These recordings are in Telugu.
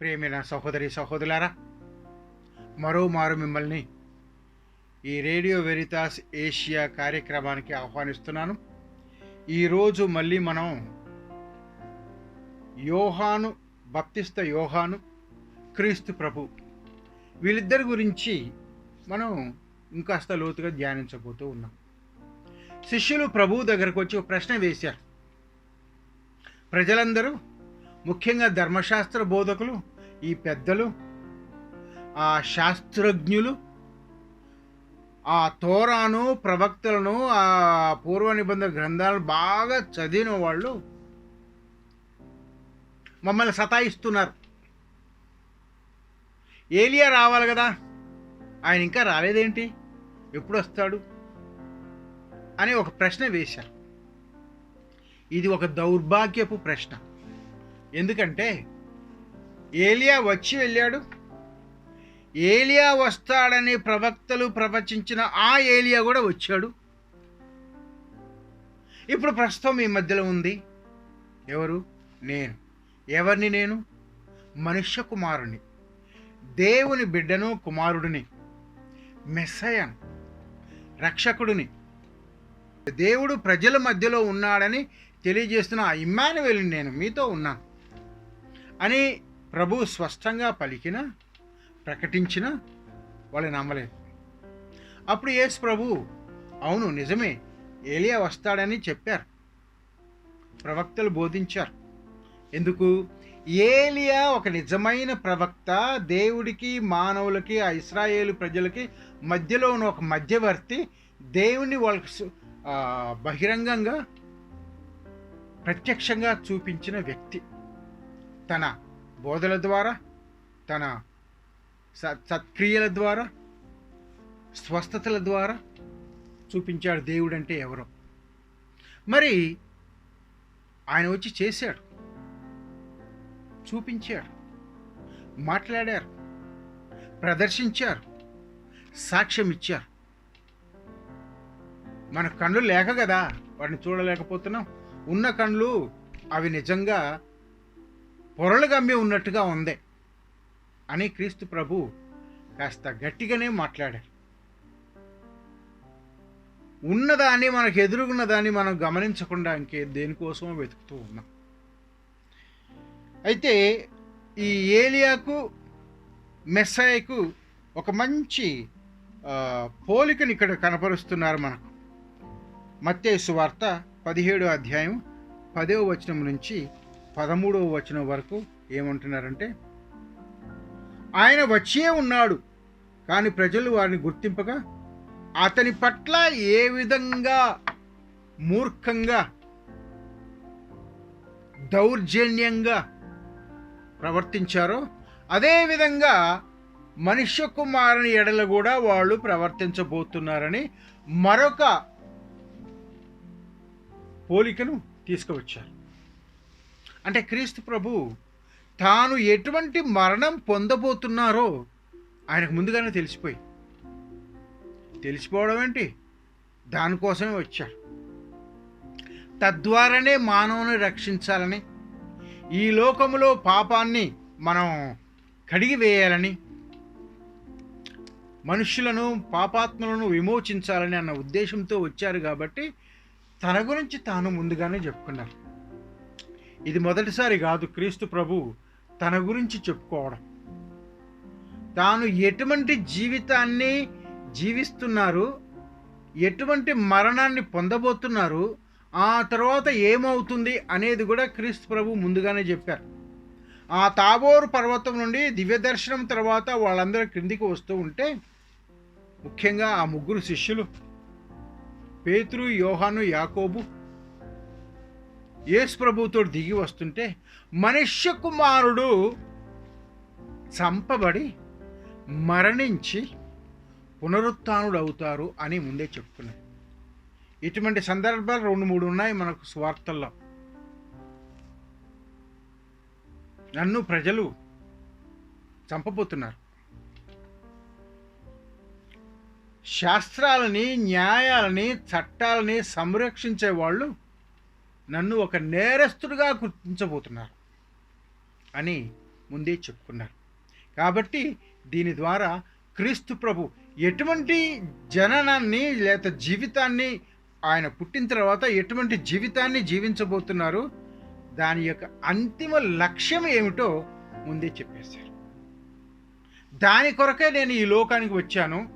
ప్రేమైన సహోదరి సహోదరులారా మరోమారు మిమ్మల్ని ఈ రేడియో వెరితాస్ ఏషియా కార్యక్రమానికి ఆహ్వానిస్తున్నాను. ఈరోజు మళ్ళీ మనం యోహాను బప్తిస్త యోహాను క్రీస్తు ప్రభు వీళ్ళిద్దరి గురించి మనం ఇంకాస్త లోతుగా ధ్యానించబోతూ ఉన్నాం. శిష్యులు ప్రభువు దగ్గరకు వచ్చి ఒక ప్రశ్న వేశారు. ప్రజలందరూ ముఖ్యంగా ధర్మశాస్త్ర బోధకులు ఈ పెద్దలు ఆ శాస్త్రజ్ఞులు ఆ తోరాను ప్రవక్తలను ఆ పూర్వ నిబంధన గ్రంథాలను బాగా చదివిన వాళ్ళు మమ్మల్ని సతాయిస్తున్నారు. ఏలియా రావాలి కదా? ఆయన ఇంకా రాలేదేంటి? ఎప్పుడు వస్తాడు అని ఒక ప్రశ్న వేశారు. ఇది ఒక దౌర్భాగ్యపు ప్రశ్న. ఎందుకంటే ఏలియా వచ్చి వెళ్ళాడు. ఏలియా వస్తాడని ప్రవక్తలు ప్రవచించిన ఆ ఏలియా కూడా వచ్చాడు. ఇప్పుడు ప్రస్తుతం మీ మధ్యలో ఉంది. ఎవరు? నేను. ఎవరిని నేను? మనుష్య కుమారుని. దేవుని బిడ్డను కుమారుడిని. మెస్సయన్. రక్షకుడిని. దేవుడు ప్రజల మధ్యలో ఉన్నాడని తెలియజేస్తున్న ఆ ఇమ్మానువేలుని నేను మీతో ఉన్నాను. అని ప్రభు స్పష్టంగా పలికిన ప్రకటించిన వాళ్ళు నమ్మలేదు. అప్పుడు యేసు ప్రభు అవును నిజమే ఏలియా వస్తాడని చెప్పారు. ప్రవక్తలు బోధించారు. ఎందుకు? ఏలియా ఒక నిజమైన ప్రవక్త దేవుడికి మానవులకి ఆ ఇస్రాయేలు ప్రజలకి మధ్యలో ఉన్న ఒక మధ్యవర్తి దేవుని వాళ్ళకి బహిరంగంగా ప్రత్యక్షంగా చూపించిన వ్యక్తి. తన బోధల ద్వారా తన సత్క్రియల ద్వారా స్వస్థతల ద్వారా చూపించాడు దేవుడు అంటే ఎవరో. మరి ఆయన వచ్చి చేశాడు. చూపించాడు. మాట్లాడారు. ప్రదర్శించారు. సాక్ష్యం ఇచ్చారు. మన కళ్ళు లేక కదా వాటిని చూడలేకపోతున్నాం. ఉన్న కళ్ళు అవి నిజంగా పొరలు గమ్మి ఉన్నట్టుగా ఉంది అని క్రీస్తు ప్రభు కాస్త గట్టిగానే మాట్లాడారు. ఉన్నదాన్ని మనకు ఎదురుగున్న దాన్ని మనం గమనించకుండా ఇంకే దేనికోసమో వెతుకుతూ ఉన్నాం. అయితే ఈ ఏలియాకు మెస్సాయకు ఒక మంచి పోలికను పోలికని ఇక్కడ కనపరుస్తున్నారు మనకు. మత్తేసు వార్త పదిహేడో అధ్యాయం పదవ వచనం నుంచి పదమూడవ వచనం వరకు ఏమంటున్నారంటే ఆయన వచ్చే ఉన్నాడు కానీ ప్రజలు వారిని గుర్తింపగా అతని పట్ల ఏ విధంగా మూర్ఖంగా దౌర్జన్యంగా ప్రవర్తించారో అదేవిధంగా మనుష్య కుమారుని ఎడలు కూడా వాళ్ళు ప్రవర్తించబోతున్నారని మరొక పోలికను తీసుకువచ్చారు. అంటే క్రీస్తు ప్రభు తాను ఎటువంటి మరణం పొందబోతున్నారో ఆయనకు ముందుగానే తెలిసిపోయి. తెలిసిపోవడం ఏంటి? దానికోసమే వచ్చారు. తద్వారానే మానవుని రక్షించాలని ఈ లోకములో పాపాన్ని మనం కడిగి వేయాలని మనుషులను పాపాత్మలను విమోచించాలని అన్న ఉద్దేశంతో వచ్చారు కాబట్టి తన గురించి తాను ముందుగానే చెప్పుకున్నారు. ఇది మొదటిసారి కాదు క్రీస్తు ప్రభు తన గురించి చెప్పుకోవడం. తాను ఎటువంటి జీవితాన్ని జీవిస్తున్నారు ఎటువంటి మరణాన్ని పొందబోతున్నారు ఆ తర్వాత ఏమవుతుంది అనేది కూడా క్రీస్తు ప్రభు ముందుగానే చెప్పారు. ఆ తాబోరు పర్వతం నుండి దివ్య దర్శనం తర్వాత వాళ్ళందరూ క్రిందికి వస్తూ ఉంటే ముఖ్యంగా ఆ ముగ్గురు శిష్యులు పేతురు యోహాను యాకోబు యేసు ప్రభుతో దిగి వస్తుంటే మనుష్య కుమారుడు చంపబడి మరణించి పునరుత్నుడు అవుతారు అని ముందే చెప్తున్నారు ఇటువంటి సందర్భాలు రెండు మూడు ఉన్నాయి మనకు స్వార్థల్లో నన్ను ప్రజలు చంపబోతున్నారు. శాస్త్రాలని న్యాయాలని చట్టాలని సంరక్షించే వాళ్ళు నన్ను ఒక నేరస్తుడిగా గుర్తించబోతున్నారు అని ముందే చెప్పుకున్నారు. కాబట్టి దీని ద్వారా క్రీస్తు ప్రభు ఎటువంటి జననాన్ని లేక జీవితాన్ని ఆయన పుట్టిన తర్వాత ఎటువంటి జీవితాన్ని జీవించబోతున్నారు దాని యొక్క అంతిమ లక్ష్యం ఏమిటో ముందే చెప్పేశారు. దాని కొరకే నేను ఈ లోకానికి వచ్చాను.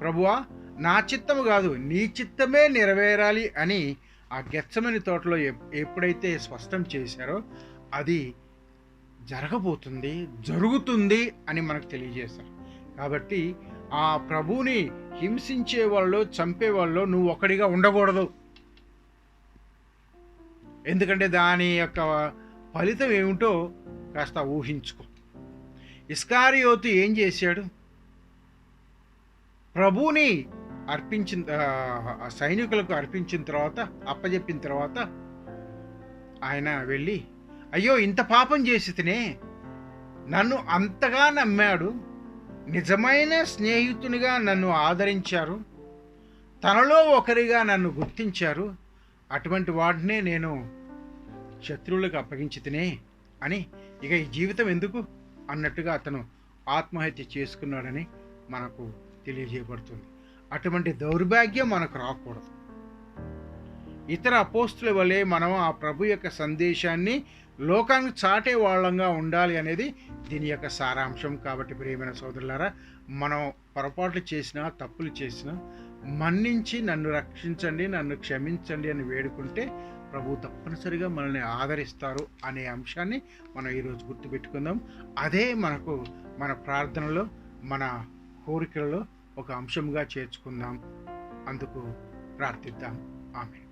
ప్రభువా నా చిత్తము కాదు నీ చిత్తమే నెరవేరాలి అని ఆ గెచ్చమని తోటలో ఎప్- ఎప్పుడైతే స్పష్టం చేశారో అది జరగబోతుంది జరుగుతుంది అని మనకు తెలియజేశారు. కాబట్టి ఆ ప్రభువుని హింసించే వాళ్ళు చంపే వాళ్ళు నువ్వు ఒకడిగా ఉండకూడదు. ఎందుకంటే దాని యొక్క ఫలితం ఏమిటో కాస్త ఊహించుకో. ఇస్కారియోతు ఏం చేశాడు? ప్రభువుని అర్పించిన సైనికులకు అర్పించిన తర్వాత అప్పజెప్పిన తర్వాత ఆయన వెళ్ళి అయ్యో ఇంత పాపం చేసి తినే నన్ను అంతగా నమ్మాడు నిజమైన స్నేహితునిగా నన్ను ఆదరించారు తనలో ఒకరిగా నన్ను గుర్తించారు అటువంటి వాడినే నేను శత్రువులకు అప్పగించి తినే అని ఇక ఈ జీవితం ఎందుకు? అన్నట్టుగా అతను ఆత్మహత్య చేసుకున్నాడని మనకు తెలియజేయబడుతుంది. అటువంటి దౌర్భాగ్యం మనకు రాకూడదు. ఇతర అపోస్తుల వలె మనం ఆ ప్రభు యొక్క సందేశాన్ని లోకానికి చాటే వాళ్ళంగా ఉండాలి అనేది దీని యొక్క సారాంశం. కాబట్టి ప్రియమైన సోదరులారా మనం పొరపాట్లు చేసినా తప్పులు చేసినా మన్నించి నన్ను రక్షించండి నన్ను క్షమించండి అని వేడుకుంటే ప్రభు తప్పనిసరిగా మనల్ని ఆదరిస్తారు అనే అంశాన్ని మనం ఈరోజు గుర్తుపెట్టుకుందాం. అదే మనకు మన ప్రార్థనలో మన కోరికలలో ఒక అంశంగా చేర్చుకుందాం. అందుకు ప్రార్థిద్దాం. ఆమె